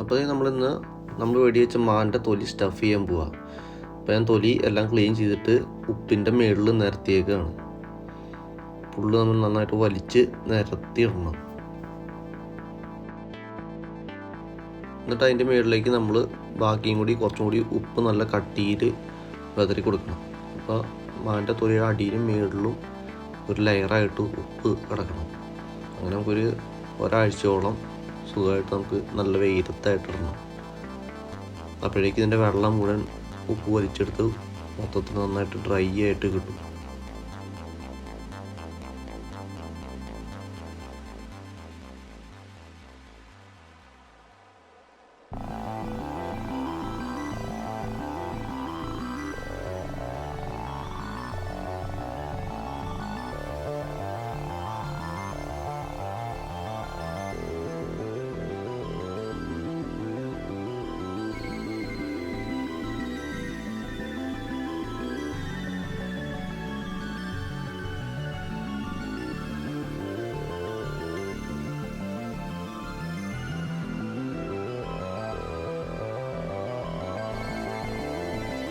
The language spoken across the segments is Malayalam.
അപ്പോൾ നമ്മളിന്ന് നമ്മൾ വെടി വെച്ച മാന്റെ തൊലി സ്റ്റഫ് ചെയ്യാൻ പോവാം. അപ്പോൾ ഞാൻ തൊലി എല്ലാം ക്ലീൻ ചെയ്തിട്ട് ഉപ്പിന്റെ മേളിൽ നിരത്തിയേക്കാണ്. പുള്ള് നമ്മൾ നന്നായിട്ട് വലിച്ച് നിരത്തിയിടണം. എന്നിട്ട് അതിന്റെ മേളിലേക്ക് നമ്മൾ ബാക്കിയും കൂടി കുറച്ചും കൂടി ഉപ്പ് നല്ല കട്ടിയിൽ വെതറി കൊടുക്കണം. അപ്പോൾ മാന്റെ തൊലിയുടെ അടിയിലും മേളിലും ഒരു ലെയറായിട്ട് ഉപ്പ് കിടക്കണം. അങ്ങനെ നമുക്കൊരു ഒരാഴ്ചയോളം സുഖമായിട്ട് നമുക്ക് നല്ല വെയിലത്തായിട്ട് ഇടണം അപ്പോഴേക്കും ഇതിന്റെ വെള്ളം മുഴുവൻ ഉപ്പ് വലിച്ചെടുത്ത് മൊത്തത്തിൽ നന്നായിട്ട് ഡ്രൈ ആയിട്ട് കിട്ടും.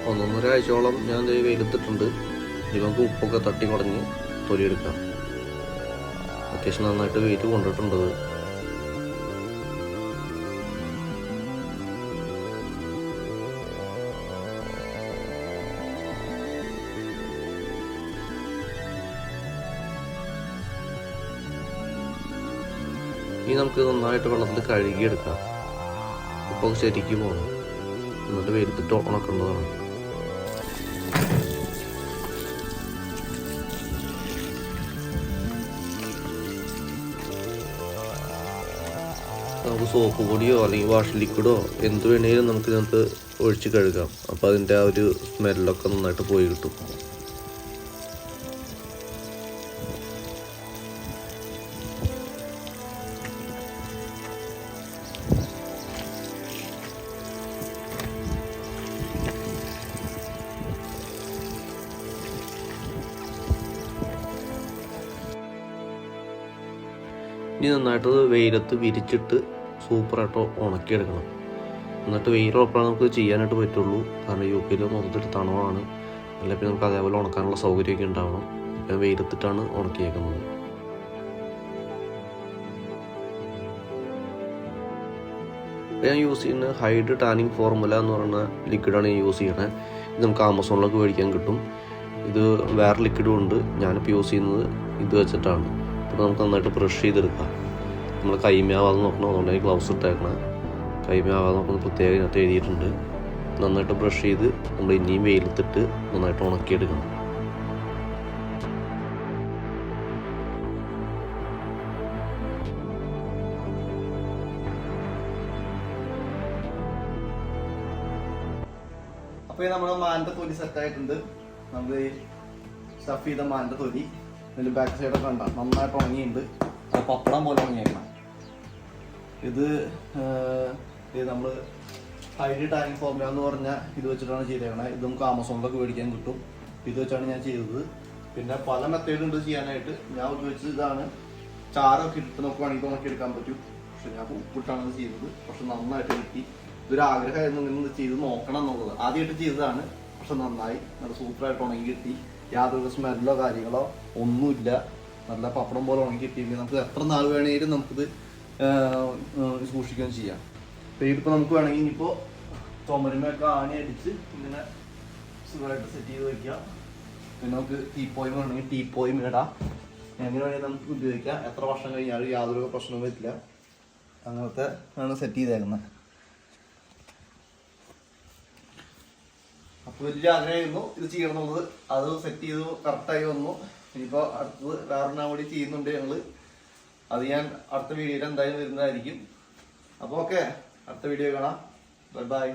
ഒന്നൊന്നര ആഴ്ചയോളം ഞാൻ ദേ വെയിലത്തിട്ടുണ്ട്. ഇനി നമുക്ക് ഉപ്പൊക്കെ തട്ടി കുടഞ്ഞ് തൊലിയെടുക്കാം. അത്യാവശ്യം നന്നായിട്ട് വെയിറ്റ് കൊണ്ടിട്ടുണ്ട് ഇത്. ഇനി നമുക്ക് നന്നായിട്ട് വെള്ളത്തിൽ കഴുകിയെടുക്കാം. ഉപ്പൊക്കെ ശരിക്കും പോകണം എന്നിട്ട് വെയിലത്തിട്ട് ഉണക്കേണ്ടതാണ് നമുക്ക് സോപ്പ് പൊടിയോ അല്ലെങ്കിൽ വാഷ് ലിക്വിഡോ എന്ത് വേണേലും നമുക്ക് ഇതിനകത്ത് ഒഴിച്ച് കഴുകാം. അപ്പോൾ അതിന്റെ ആ ഒരു സ്മെല്ലൊക്കെ നന്നായിട്ട് പോയി കിട്ടും. ഇനി നന്നായിട്ട് വെയിലത്ത് വിരിച്ചിട്ട് സൂപ്പറായിട്ട് ഉണക്കിയെടുക്കണം. എന്നിട്ട് വെയിലുറപ്പാണ് നമുക്ക് ചെയ്യാനായിട്ട് പറ്റുള്ളൂ. കാരണം യു കെയിൽ മൊത്തത്തിൽ തണുവാണ്. അല്ല പിന്നെ നമുക്ക് അതേപോലെ ഉണക്കാനുള്ള സൗകര്യമൊക്കെ ഉണ്ടാവണം. ഇപ്പം വെയിലത്തിട്ടാണ് ഉണക്കിയേക്കുന്നത്. ഞാൻ യൂസ് ചെയ്യുന്ന ഹൈഡ് ടാനിങ് ഫോർമുല എന്ന് പറയുന്ന ലിക്വിഡാണ് ഞാൻ യൂസ് ചെയ്യണേ. ഇത് നമുക്ക് ആമസോണിലൊക്കെ മേടിക്കാൻ കിട്ടും. ഇത് വേറെ ലിക്വിഡും ഉണ്ട്. ഞാനിപ്പോൾ യൂസ് ചെയ്യുന്നത് ഇത് വെച്ചിട്ടാണ്. അപ്പോൾ നമുക്ക് നന്നായിട്ട് ബ്രഷ് ചെയ്തെടുക്കാം. നമ്മൾ കൈമയാവാതെ നോക്കണം. അതുകൊണ്ടാണ് ഗ്ലൗസ് ഇട്ടേക്കണം. കൈമയാവാതെ നോക്കുന്നത് പ്രത്യേകം ഇതിനകത്ത് എഴുതിയിട്ടുണ്ട്. നന്നായിട്ട് ബ്രഷ് ചെയ്ത് നമ്മൾ ഇനിയും വെയിലത്തിട്ട് നന്നായിട്ട് ഉണക്കിയെടുക്കണം. അപ്പൊ ഈ നമ്മുടെ മാന്റെ തൊലി സെറ്റായിട്ടുണ്ട് നമ്മൾ സ്റ്റഫ് ചെയ്ത മാന്റെ തൊലി. ഇതിന്റെ ബാക്ക് സൈഡൊക്കെ ഉണ്ടാകും നന്നായിട്ട് ഉണങ്ങിയിട്ടുണ്ട്. അത് പപ്പടം പോലെ ഉണങ്ങിയേക്കണം. ഇത് നമ്മൾ ഹൈഡി ടാങ്ക് ഫോർമുല എന്ന് പറഞ്ഞാൽ ഇത് വെച്ചിട്ടാണ് ചെയ്തേക്കണേ. ഇത് നമുക്ക് ആമസോണിലൊക്കെ മേടിക്കാൻ കിട്ടും. ഇത് വെച്ചാണ് ഞാൻ ചെയ്തത്. പിന്നെ പല മെത്തേഡ് ഉണ്ട് ചെയ്യാനായിട്ട്. ഞാൻ ഉപയോഗിച്ചത് ഇതാണ്. ചാറൊക്കെ ഇട്ട് നമുക്ക് വേണമെങ്കിൽ ഉണക്കി എടുക്കാൻ പറ്റും. പക്ഷെ ഞാൻ ഉപ്പിട്ടാണ് ചെയ്തത്. പക്ഷെ നന്നായിട്ട് കിട്ടി. ഇതൊരു ആഗ്രഹമായിരുന്നു ഇങ്ങനെ ചെയ്ത് നോക്കണം എന്നുള്ളത്. ആദ്യമായിട്ട് ചെയ്തതാണ്. പക്ഷെ നന്നായി. നല്ല സൂപ്പറായിട്ട് ഉണങ്ങി കിട്ടി. യാതൊരു സ്മെല്ലോ കാര്യങ്ങളോ ഒന്നുമില്ല. നല്ല പപ്പടം പോലെ ഉണങ്ങി കിട്ടിയെങ്കിൽ നമുക്ക് എത്ര നാൾ വേണമെങ്കിലും നമുക്കിത് സൂക്ഷിക്കുകയും ചെയ്യാം. ഇപ്പൊ ഇതിപ്പോ നമുക്ക് വേണമെങ്കിൽ ഇനിയിപ്പോ ചുമരുമൊക്കെ ആണി അടിച്ച് ഇങ്ങനെ സുഖമായിട്ട് സെറ്റ് ചെയ്ത് വെക്കാം. പിന്നെ നമുക്ക് ടീപ്പോയും വേണമെങ്കിൽ പോയിം ഇടാം. എങ്ങനെ വേണമെങ്കിൽ നമുക്ക് ഉപയോഗിക്കാം. എത്ര വർഷം കഴിഞ്ഞാലും യാതൊരു പ്രശ്നവും വരില്ല. അങ്ങനത്തെ ആണ് സെറ്റ് ചെയ്തേക്കുന്നത് അപ്പൊ വലിയ ആഗ്രഹമായിരുന്നു ഇത് ചെയ്യണമെന്നുള്ളത്. അത് സെറ്റ് ചെയ്തു കറക്റ്റായി വന്നു. ഇനിയിപ്പോ അടുത്തത് വേറെ കൂടി ചെയ്യുന്നുണ്ട് ഞങ്ങൾ. അത് ഞാൻ അടുത്ത വീഡിയോയിൽ എന്തായാലും വരുന്നതായിരിക്കും. അപ്പോൾ ഓക്കെ അടുത്ത വീഡിയോ കാണാം. Bye bye